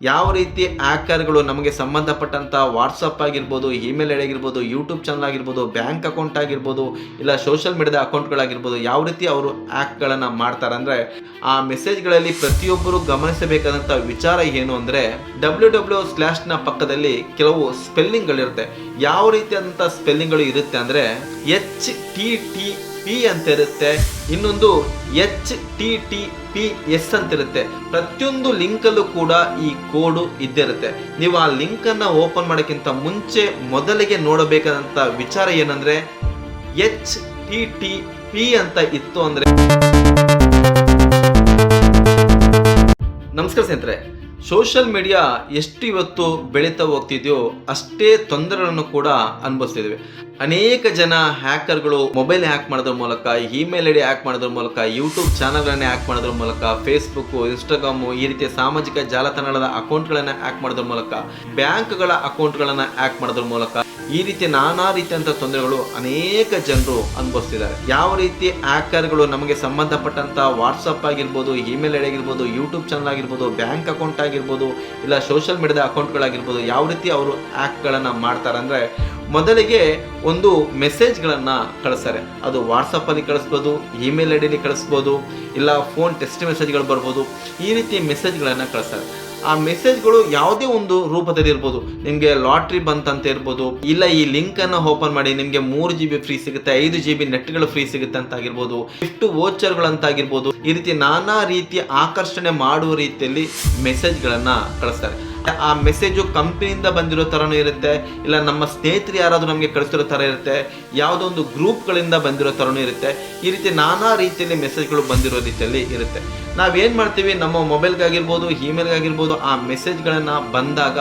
ಯಾವ ರೀತಿ ಹ್ಯಾಕರ್ಗಳು ನಮಗೆ ಸಂಬಂಧಪಟ್ಟಂಥ ವಾಟ್ಸಪ್ ಆಗಿರ್ಬೋದು ಇಮೇಲ್ ಆಗಿರ್ಬೋದು ಯೂಟ್ಯೂಬ್ ಚಾನಲ್ ಆಗಿರ್ಬೋದು ಬ್ಯಾಂಕ್ ಅಕೌಂಟ್ ಆಗಿರ್ಬೋದು, ಇಲ್ಲ ಸೋಷಿಯಲ್ ಮೀಡಿಯಾದ ಅಕೌಂಟ್ಗಳಾಗಿರ್ಬೋದು ಯಾವ ರೀತಿ ಅವರು ಹ್ಯಾಕ್ಗಳನ್ನು ಮಾಡ್ತಾರೆ ಅಂದರೆ, ಆ ಮೆಸೇಜ್ಗಳಲ್ಲಿ ಪ್ರತಿಯೊಬ್ಬರು ಗಮನಿಸಬೇಕಾದಂಥ ವಿಚಾರ ಏನು ಅಂದರೆ ಡಬ್ಲ್ಯೂ ಡಬ್ಲ್ಯೂ ಸ್ಲ್ಯಾಶ್ನ ಪಕ್ಕದಲ್ಲಿ ಕೆಲವು ಸ್ಪೆಲ್ಲಿಂಗ್ಗಳಿರುತ್ತೆ ಯಾವ ರೀತಿಯಾದಂಥ ಸ್ಪೆಲ್ಲಿಂಗ್ಗಳು ಇರುತ್ತೆ ಅಂದರೆ ಎಚ್ ಟಿ ಟಿ ಪಿ ಅಂತ ಇರುತ್ತೆ ಇನ್ನೊಂದು H T T P S ಅಂತ ಇರುತ್ತೆ ಪ್ರತಿಯೊಂದು ಲಿಂಕಲ್ಲೂ ಕೂಡ ಈ ಕೋಡು ಇದ್ದಿರುತ್ತೆ. ನೀವು ಆ ಲಿಂಕನ್ನು ಓಪನ್ ಮಾಡೋಕ್ಕಿಂತ ಮುಂಚೆ ಮೊದಲಿಗೆ ನೋಡಬೇಕಾದಂಥ ವಿಚಾರ ಏನಂದ್ರೆ ಎಚ್ ಟಿ ಟಿ ಪಿ ಅಂತ ಇತ್ತು ಅಂದ್ರೆ ನಮಸ್ಕಾರ ಸ್ನೇಹಿತರೆ. ಸೋಷಿಯಲ್ ಮೀಡಿಯಾ ಎಷ್ಟು ಇವತ್ತು ಬೆಳೀತಾ ಹೋಗ್ತಿದೆಯೋ ಅಷ್ಟೇ ತೊಂದರೆಗಳನ್ನು ಕೂಡ ಅನುಭವಿಸ್ತಿದ್ದೇವೆ ಅನೇಕ ಜನ ಹ್ಯಾಕರ್ಗಳು ಮೊಬೈಲ್ ಹ್ಯಾಕ್ ಮಾಡೋದ್ರ ಮೂಲಕ ಇಮೇಲ್ ಐಡಿ ಹ್ಯಾಕ್ ಮಾಡೋದ್ರ ಮೂಲಕ, ಯೂಟ್ಯೂಬ್ ಚಾನಲ್ಗಳನ್ನ ಹ್ಯಾಕ್ ಮಾಡೋದ್ರ ಮೂಲಕ ಫೇಸ್ಬುಕ್ ಇನ್ಸ್ಟಾಗ್ರಾಮು ಈ ರೀತಿಯ ಸಾಮಾಜಿಕ ಜಾಲತಾಣಗಳ ಅಕೌಂಟ್ಗಳನ್ನು ಹ್ಯಾಕ್ ಮಾಡೋದ್ರ ಮೂಲಕ, ಬ್ಯಾಂಕ್ಗಳ ಅಕೌಂಟ್ಗಳನ್ನು ಹ್ಯಾಕ್ ಮಾಡೋದ್ರ ಮೂಲಕ ಈ ರೀತಿ ನಾನಾ ರೀತಿಯಂಥ ತೊಂದರೆಗಳು ಅನೇಕ ಜನರು ಅನುಭವಿಸ್ತಿದ್ದಾರೆ. ಯಾವ ರೀತಿ ಹ್ಯಾಕರ್ಗಳು ನಮಗೆ ಸಂಬಂಧಪಟ್ಟಂತ ವಾಟ್ಸಪ್ ಆಗಿರ್ಬೋದು, ಇಮೇಲ್ ಐಡಿ ಆಗಿರ್ಬೋದು, ಯೂಟ್ಯೂಬ್ ಚಾನಲ್ ಆಗಿರ್ಬೋದು, ಬ್ಯಾಂಕ್ ಅಕೌಂಟ್ ಆಗಿರ್ಬೋದು, ಇಲ್ಲ ಸೋಷಿಯಲ್ ಮೀಡಿಯಾದ ಅಕೌಂಟ್ಗಳಾಗಿರ್ಬೋದು, ಯಾವ ರೀತಿ ಅವರು ಹ್ಯಾಕ್ಗಳನ್ನು ಮಾಡ್ತಾರೆ ಅಂದರೆ ಮೊದಲಿಗೆ ಒಂದು ಮೆಸೇಜ್ಗಳನ್ನು ಕಳಿಸ್ತಾರೆ. ಅದು ವಾಟ್ಸಪ್ಪಲ್ಲಿ ಕಳಿಸ್ಬೋದು ಇಮೇಲ್ ಐ ಡಿಲಿ ಕಳಿಸ್ಬೋದು, ಇಲ್ಲ ಫೋನ್ ಟೆಕ್ಸ್ಟ್ ಮೆಸೇಜ್ಗಳು ಬರ್ಬೋದು, ಈ ರೀತಿ ಮೆಸೇಜ್ಗಳನ್ನು ಕಳಿಸ್ತಾರೆ. ಆ ಮೆಸೇಜ್ಗಳು ಯಾವುದೇ ಒಂದು ರೂಪದಲ್ಲಿ ಇರ್ಬೋದು. ನಿಮಗೆ ಲಾಟ್ರಿ ಬಂತಂತ ಇರ್ಬೋದು, ಇಲ್ಲ ಈ ಲಿಂಕನ್ನು ಓಪನ್ ಮಾಡಿ ನಿಮಗೆ ಮೂರು ಜಿ ಬಿ ಫ್ರೀ ಸಿಗುತ್ತೆ, ಐದು ಜಿ ಬಿ ನೆಟ್ಗಳು ಫ್ರೀ ಸಿಗುತ್ತೆ ಅಂತ ಆಗಿರ್ಬೋದು ಗಿಫ್ಟ್ ವೋಚರ್ಗಳಂತಾಗಿರ್ಬೋದು ಈ ರೀತಿ ನಾನಾ ರೀತಿಯ ಆಕರ್ಷಣೆ ಮಾಡುವ ರೀತಿಯಲ್ಲಿ ಮೆಸೇಜ್ಗಳನ್ನು ಕಳಿಸ್ತಾರೆ. ಆ ಮೆಸೇಜು ಕಂಪ್ನಿಯಿಂದ ಬಂದಿರೋ ಥರನೂ ಇರುತ್ತೆ, ಇಲ್ಲ ನಮ್ಮ ಸ್ನೇಹಿತರು ಯಾರಾದರೂ ನಮಗೆ ಕಳಿಸಿರೋ ಥರ ಇರುತ್ತೆ, ಯಾವುದೋ ಒಂದು ಗ್ರೂಪ್ಗಳಿಂದ ಬಂದಿರೋ ಥರನೂ ಇರುತ್ತೆ. ಈ ರೀತಿ ನಾನಾ ರೀತಿಯಲ್ಲಿ ಮೆಸೇಜ್ಗಳು ಬಂದಿರೋ ರೀತಿಯಲ್ಲಿ ಇರುತ್ತೆ. ನಾವೇನು ಮಾಡ್ತೀವಿ, ನಮ್ಮ ಮೊಬೈಲ್ಗಾಗಿರ್ಬೋದು ಇಮೇಲ್ಗಾಗಿರ್ಬೋದು ಆ ಮೆಸೇಜ್ಗಳನ್ನು ಬಂದಾಗ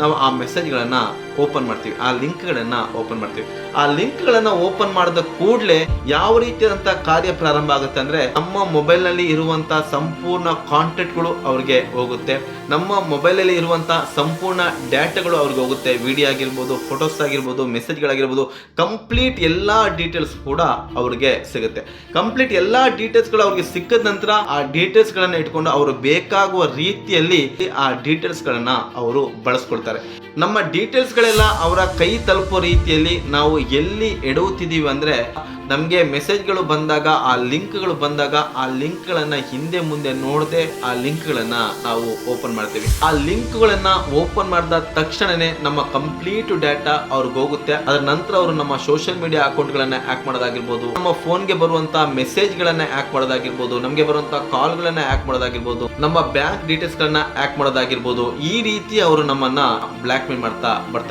ನಾವು ಆ ಮೆಸೇಜ್ಗಳನ್ನು ಓಪನ್ ಮಾಡ್ತೀವಿ. ಆ ಲಿಂಕ್ಗಳನ್ನು ಓಪನ್ ಮಾಡ್ತೀವಿ. ಆ ಲಿಂಕ್ಗಳನ್ನು ಓಪನ್ ಮಾಡಿದ ಕೂಡಲೇ ಯಾವ ರೀತಿಯಾದಂಥ ಕಾರ್ಯ ಪ್ರಾರಂಭ ಆಗುತ್ತೆ ಅಂದರೆ ನಮ್ಮ ಮೊಬೈಲ್ನಲ್ಲಿ ಇರುವಂಥ ಸಂಪೂರ್ಣ ಕಾಂಟೆಂಟ್ಗಳು ಅವ್ರಿಗೆ ಹೋಗುತ್ತೆ. ನಮ್ಮ ಮೊಬೈಲಲ್ಲಿ ಇರುವಂಥ ಸಂಪೂರ್ಣ ಡೇಟಾಗಳು ಅವ್ರಿಗೆ ಹೋಗುತ್ತೆ. ವಿಡಿಯೋ ಆಗಿರ್ಬೋದು, ಫೋಟೋಸ್ ಆಗಿರ್ಬೋದು, ಮೆಸೇಜ್ಗಳಾಗಿರ್ಬೋದು. ಕಂಪ್ಲೀಟ್ ಎಲ್ಲ ಡೀಟೇಲ್ಸ್ ಕೂಡ ಅವ್ರಿಗೆ ಸಿಗುತ್ತೆ. ಕಂಪ್ಲೀಟ್ ಎಲ್ಲ ಡೀಟೇಲ್ಸ್ಗಳು ಅವ್ರಿಗೆ ಸಿಕ್ಕಿದ ನಂತರ ಆ ಡೀಟೇಲ್ಸ್ಗಳನ್ನು ಇಟ್ಕೊಂಡು ಅವರು ಬೇಕಾಗುವ ರೀತಿಯಲ್ಲಿ ಆ ಡೀಟೇಲ್ಸ್ಗಳನ್ನು ಅವರು ಬಳಸ್ಕೊಳ್ತಾರೆ. ನಮ್ಮ ಡೀಟೇಲ್ಸ್ಗಳೆಲ್ಲ ಅವರ ಕೈ ತಲುಪೋ ರೀತಿಯಲ್ಲಿ ನಾವು ಎಲ್ಲಿ ಎಡುತ್ತಿದ್ದೀವಿ ಅಂದರೆ ನಮಗೆ ಮೆಸೇಜ್ಗಳು ಬಂದಾಗ, ಆ ಲಿಂಕ್ಗಳು ಬಂದಾಗ, ಆ ಲಿಂಕ್ಗಳನ್ನು ಹಿಂದೆ ಮುಂದೆ ನೋಡದೆ ಆ ಲಿಂಕ್ಗಳನ್ನು ನಾವು ಓಪನ್ ಮಾಡ್ತೀವಿ. ಆ ಲಿಂಕ್ಗಳನ್ನು ಓಪನ್ ಮಾಡಿದ ತಕ್ಷಣನೇ ನಮ್ಮ ಕಂಪ್ಲೀಟ್ ಡೇಟಾ ಅವ್ರಿಗೆ ಹೋಗುತ್ತೆ. ಅದರ ನಂತರ ಅವರು ನಮ್ಮ ಸೋಷಿಯಲ್ ಮೀಡಿಯಾ ಅಕೌಂಟ್ಗಳನ್ನು ಆ್ಯಕ್ ಮಾಡೋದಾಗಿರ್ಬೋದು, ನಮ್ಮ ಫೋನ್ಗೆ ಬರುವಂಥ ಮೆಸೇಜ್ಗಳನ್ನು ಹ್ಯಾಕ್ ಮಾಡೋದಾಗಿರ್ಬೋದು, ನಮಗೆ ಬರುವಂಥ ಕಾಲ್ಗಳನ್ನು ಹ್ಯಾಕ್ ಮಾಡೋದಾಗಿರ್ಬೋದು, ನಮ್ಮ ಬ್ಯಾಂಕ್ ಡೀಟೇಲ್ಸ್ಗಳನ್ನ ಹ್ಯಾಕ್ ಮಾಡೋದಾಗಿರ್ಬೋದು, ಈ ರೀತಿ ಅವರು ನಮ್ಮನ್ನ ಬ್ಲ್ಯಾಕ್ ಮೇಲ್ ಮಾಡ್ತಾ ಬರ್ತಾರೆ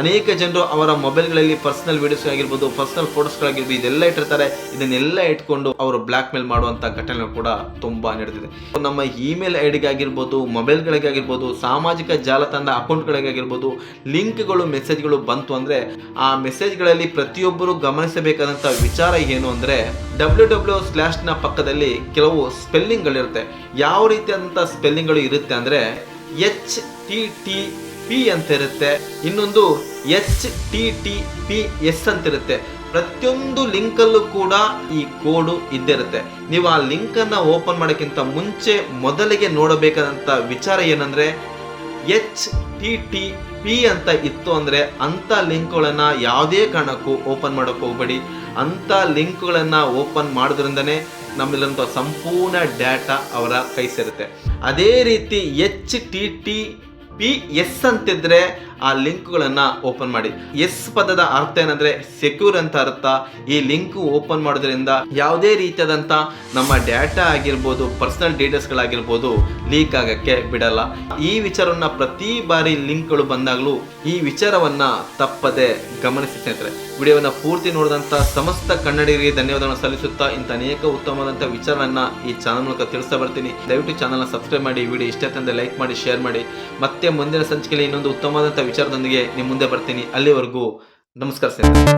ಅನೇಕ ಜನರು ಅವರ ಮೊಬೈಲ್ಗಳಲ್ಲಿ ಪರ್ಸನಲ್ ವೀಡಿಯೋಸ್ಗಳಾಗಿರ್ಬೋದು ಪರ್ಸನಲ್ ಫೋಟೋಸ್ಗಳಾಗಿರ್ಬೋದು, ಇದೆಲ್ಲ ಇಟ್ಟಿರ್ತಾರೆ. ಇದನ್ನೆಲ್ಲ ಇಟ್ಕೊಂಡು ಅವರು ಬ್ಲ್ಯಾಕ್ ಮೇಲ್ ಮಾಡುವಂಥ ಘಟನೆ ಕೂಡ ತುಂಬ ನಡೆದಿದೆ. ನಮ್ಮ ಇಮೇಲ್ ಐ ಡಿಗಾಗಿರ್ಬೋದು ಮೊಬೈಲ್ಗಳಿಗಾಗಿರ್ಬೋದು ಸಾಮಾಜಿಕ ಜಾಲತಾಣದ ಅಕೌಂಟ್ಗಳಿಗಾಗಿರ್ಬೋದು ಲಿಂಕ್ಗಳು, ಮೆಸೇಜ್ಗಳು ಬಂತು ಅಂದರೆ ಆ ಮೆಸೇಜ್ಗಳಲ್ಲಿ ಪ್ರತಿಯೊಬ್ಬರು ಗಮನಿಸಬೇಕಾದಂಥ ವಿಚಾರ ಏನು ಅಂದರೆ ಡಬ್ಲ್ಯೂ ಡಬ್ಲ್ಯೂ ಸ್ಲ್ಯಾಶ್ನ ಪಕ್ಕದಲ್ಲಿ ಕೆಲವು ಸ್ಪೆಲ್ಲಿಂಗ್ಗಳಿರುತ್ತೆ. ಯಾವ ರೀತಿಯಾದಂಥ ಸ್ಪೆಲ್ಲಿಂಗ್ಗಳು ಇರುತ್ತೆ ಅಂದರೆ ಎಚ್ ಟಿ ಟಿ ಪಿ ಅಂತ ಇರುತ್ತೆ ಇನ್ನೊಂದು H T T P S ಅಂತ ಇರುತ್ತೆ ಪ್ರತಿಯೊಂದು ಲಿಂಕಲ್ಲೂ ಕೂಡ ಈ ಕೋಡು ಇದ್ದಿರುತ್ತೆ. ನೀವು ಆ ಲಿಂಕನ್ನು ಓಪನ್ ಮಾಡೋಕ್ಕಿಂತ ಮುಂಚೆ ಮೊದಲಿಗೆ ನೋಡಬೇಕಾದಂಥ ವಿಚಾರ ಏನಂದರೆ ಎಚ್ ಟಿ ಟಿ ಪಿ ಅಂತ ಇತ್ತು ಅಂದರೆ ಅಂಥ ಲಿಂಕ್ಗಳನ್ನು ಯಾವುದೇ ಕಾರಣಕ್ಕೂ ಓಪನ್ ಮಾಡೋಕ್ಕೆ ಹೋಗಬೇಡಿ. ಅಂಥ ಲಿಂಕ್ಗಳನ್ನು ಓಪನ್ ಮಾಡೋದ್ರಿಂದನೇ ನಮ್ಮಲ್ಲಿರುವಂಥ ಸಂಪೂರ್ಣ ಡೇಟಾ ಅವರ ಕೈ ಸೇರುತ್ತೆ. ಅದೇ ರೀತಿ H T T P S ಅಂತಿದ್ರೆ ಆ ಲಿಂಕ್ಗಳನ್ನು ಓಪನ್ ಮಾಡಿ. ಎಸ್ ಪದದ ಅರ್ಥ ಏನಂದ್ರೆ ಸೆಕ್ಯೂರ್ ಅಂತ ಅರ್ಥ. ಈ ಲಿಂಕ್ ಓಪನ್ ಮಾಡೋದ್ರಿಂದ ಯಾವುದೇ ರೀತಿಯಾದಂಥ ನಮ್ಮ ಡೇಟಾ ಆಗಿರ್ಬೋದು, ಪರ್ಸನಲ್ ಡೀಟೇಲ್ಸ್ಗಳಾಗಿರ್ಬೋದು ಲೀಕ್ ಆಗಕ್ಕೆ ಬಿಡಲ್ಲ. ಈ ವಿಚಾರವನ್ನ ಪ್ರತಿ ಬಾರಿ ಲಿಂಕ್ಗಳು ಬಂದಾಗಲೂ ಈ ವಿಚಾರವನ್ನ ತಪ್ಪದೆ ಗಮನಿಸಿ ಸ್ನೇಹಿತರೆ. ವಿಡಿಯೋವನ್ನ ಪೂರ್ತಿ ನೋಡಿದಂಥ ಸಮಸ್ತ ಕನ್ನಡಿಗರಿಗೆ ಧನ್ಯವಾದಗಳನ್ನು ಸಲ್ಲಿಸುತ್ತಾ ಇಂಥ ಅನೇಕ ಉತ್ತಮವಾದಂಥ ವಿಚಾರವನ್ನ ಈ ಚಾನಲ್ ಮೂಲಕ ತಿಳಿಸ್ತಾ ಬರ್ತೀನಿ. ದಯವಿಟ್ಟು ಚಾನಲ್ನ ಸಬ್ಸ್ಕ್ರೈಬ್ ಮಾಡಿ ವಿಡಿಯೋ ಇಷ್ಟ ತಂದೆ ಲೈಕ್ ಮಾಡಿ, ಶೇರ್ ಮಾಡಿ. ಮತ್ತೆ ಮುಂದಿನ ಸಂಚಿಕೆಯಲ್ಲಿ ಇನ್ನೊಂದು ಉತ್ತಮವಾದಂಥ ವಿಚಾರದೊಂದಿಗೆ ನಿಮ್ಮ ಮುಂದೆ ಬರ್ತೀನಿ. ಅಲ್ಲಿವರೆಗೂ ನಮಸ್ಕಾರ ಸ್ನೇಹಿತರೆ.